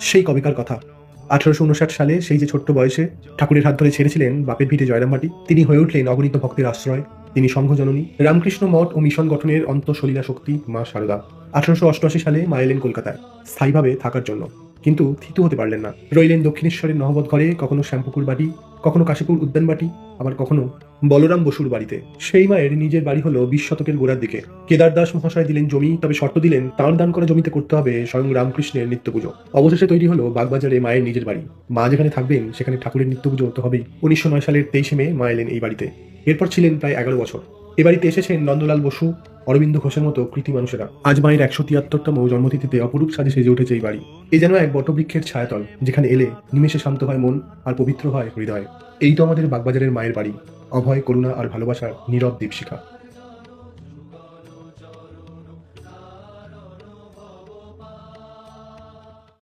সেই কবেকার কথা। আঠারোশো উনষাট সালে সেই যে ছোট্ট বয়সে ঠাকুরের হাত ধরে ছেড়েছিলেন বাপের ভিটে জয়রামবাটি, তিনি হয়ে উঠলেন অগণিত ভক্তের আশ্রয়। তিনি সংঘজননী, রামকৃষ্ণ মঠ ও মিশন গঠনের অন্তঃসলীলা শক্তি মা শারদা আঠারোশো অষ্টআশি সালে মা এলেন কলকাতায়, স্থায়ীভাবে থাকার জন্য। কিন্তু থিতু হতে পারলেন না। রইলেন দক্ষিণেশ্বরের নহবত ঘরে, কখনো শ্যামপুকুর বাড়ি কখনো কাশীপুর উদ্যান বাটি আবার কখনো বলরাম বসুর বাড়িতে। সেই মায়ের নিজের বাড়ি হলো বিশ শতকের গোড়ার দিকে। কেদার দাস মহাশয় দিলেন জমি, তবে শর্ত দিলেন তাঁর দান করা জমিতে করতে হবে স্বয়ং রামকৃষ্ণের নিত্য পুজো অবশেষে তৈরি হলো বাগবাজারে মায়ের নিজের বাড়ি। মা যেখানে থাকবেন, সেখানে ঠাকুরের নিত্য পুজো হতে হবেই উনিশশো নয় সালের তেইশে মে মা এলেন এই বাড়িতে। এরপর ছিলেন প্রায় এগারো বছর। এ বাড়িতে এসেছেন নন্দলাল বসু অরবিন্দ ঘোষের মতো কৃতি মানুষেরা আজ মায়ের একশো তিয়াত্তরতম জন্মতিথিতে অপরূপ সাজে সেজে উঠেছে এই বাড়ি। এ যেন এক বটবৃক্ষের ছায়াতল, যেখানে এলে নিমেষে শান্ত হয় মন আর পবিত্র হয় হৃদয়। এই তো আমাদের বাগবাজারের মায়ের বাড়ি। অভয়, করুণা আর ভালোবাসার নীরব দীপশিখা।